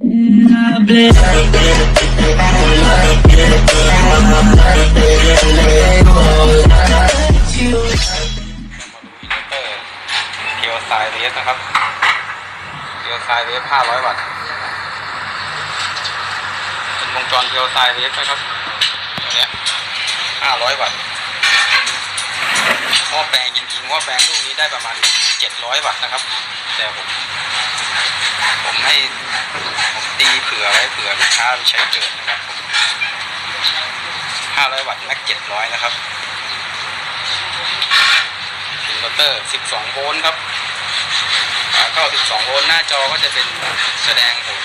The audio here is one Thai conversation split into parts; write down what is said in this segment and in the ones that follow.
มาดูอินเลเตอร์เทียวไซเวฟนะครับเทียวไซเวฟ500 วัตต์ เป็นวงจรเทียวไซเวฟนะครับตัวเนี้ย500 วัตต์หม้อแปลงจริงๆหม้อแปลงลูกนี้ได้ประมาณ 700 วัตต์นะครับ แต่ผม ผมให้ผมตีเผื่อไว้เผื่อลูกค้าไปใช้เกิดนะครับ500วัตต์แม็ก700นะครับอินเวอร์เตอร์12โวลต์ครับขาเข้า12โวลต์หน้าจอก็จะเป็นแสดงผล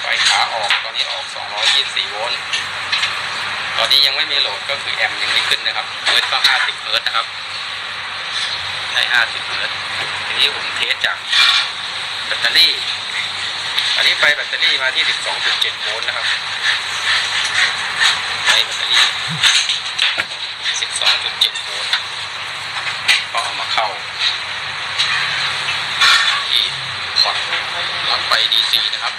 ไฟขาออกตอนนี้ออก224โวลต์ตอนนี้ยังไม่มีโหลดก็คือแอมป์ยังไม่ขึ้นนะครับเฮิร์ตก็50เฮิร์ตนะครับใช้50เฮิร์ต ทีนี้ผมเทสจากแบตเตอรี่ อันนี้ไฟแบตเตอรี่มาที่ 12.7 โวลต์นะครับไฟแบตเตอรี่ 12.7 โวลต์ก็เอามาเข้าที่พอร์ตหลังไฟ DC นะครับ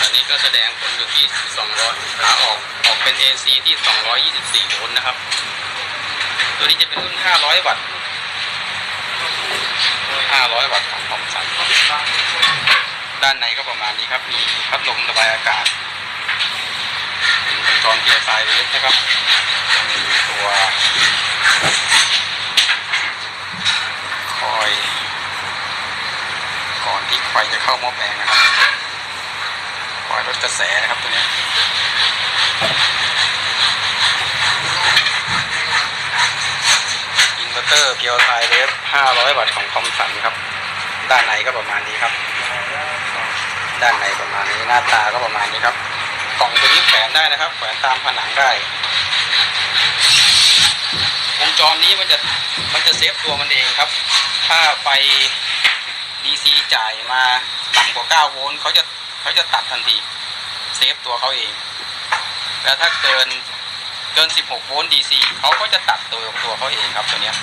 อันนี้ก็แสดงผลอยู่ที่ 200ขาออกออกเป็น AC ที่ 224 โวลต์นะครับ ตัวนี้จะเป็นรุ่น 500 วัตต์ 500 วัตต์ของคอมสันด้านในก็ประมาณนี้ครับ มีพัดลมระบายอากาศเป็นวงจรเกียร์ไซเวฟนะครับ มีตัวคอย ก่อนที่ไฟจะเข้าหม้อแปลงนะครับคอยลดกระแสนะครับตัวนี้ยอิน เตอร์เพียวไซเวฟ500 วัตต์ของคอมสันครับ ด้านในก็ประมาณนี้ครับ ด้านในประมาณนี้หน้าตาก็ประมาณนี้ครับ กล่องตัวนี้แขวนได้นะครับ แขวนตามผนังได้ วงจรนี้มันจะมันจะเซฟตัวมันเองครับ ถ้าไฟ DC จ่ายมาต่ำกว่า 9 โวลต์เขาจะเขาจะตัดทันทีเซฟตัวเขาเอง แล้วถ้าเกินเกิน 16 โวลต์ DC เขาก็จะตัดตัวตัวเขาเองครับตัวเนี้ย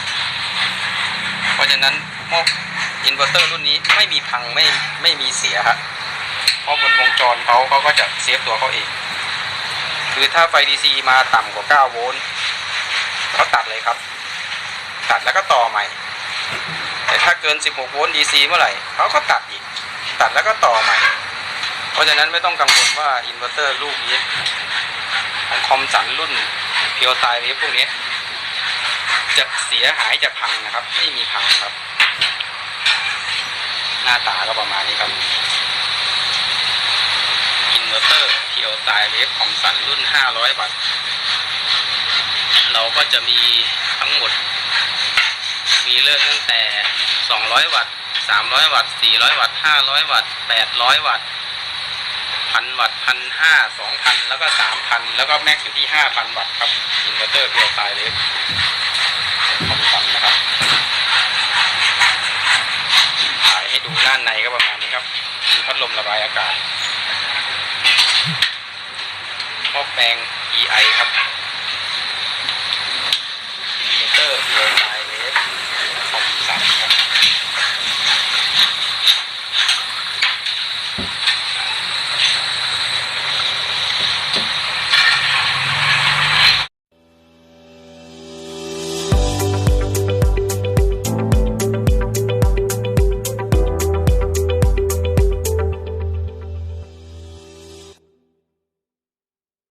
ะฉะนั้นพวกอินเวอร์เตอร์รุ่นนี้ไม่มีพังไม่ไม่มีเสียครับเพราะบนวงจรเขาเขาก็จะเซฟตัวเขาเอง คือถ้าไฟ DC มาต่ำกว่า 9 โวลต์เขาตัดเลยครับ ตัดแล้วก็ต่อใหม่ แต่ถ้าเกิน 16 โวลต์ DC เมื่อไหร่เขาก็ตัดอีก ตัดแล้วก็ต่อใหม่ เพราะฉะนั้นไม่ต้องกังวลว่าอินเวอร์เตอร์ลูกนี้ของคอมสันรุ่นเพียวไซเวฟพวกนี้ จะเสียหายจะพังนะครับ ไม่มีพังครับ หน้าตาก็ประมาณนี้ครับอินเวอร์เตอร์เพียวไซเวฟคอมสันรุ่น 500 วัตต์เราก็จะมีทั้งหมด มีเริ่มตั้งแต่ 200 วัตต์ 300 วัตต์ 400 วัตต์ 500 วัตต์ 800 วัตต์1,000วัตต์1,500 2,000แล้วก็3,000แล้วก็แม็กซ์อยู่ที่5,000วัตต์ครับอินเวอร์เตอร์เพียวไซเลฟ หรือพัดลมระบายอากาศหม้อแปลง EI ครับ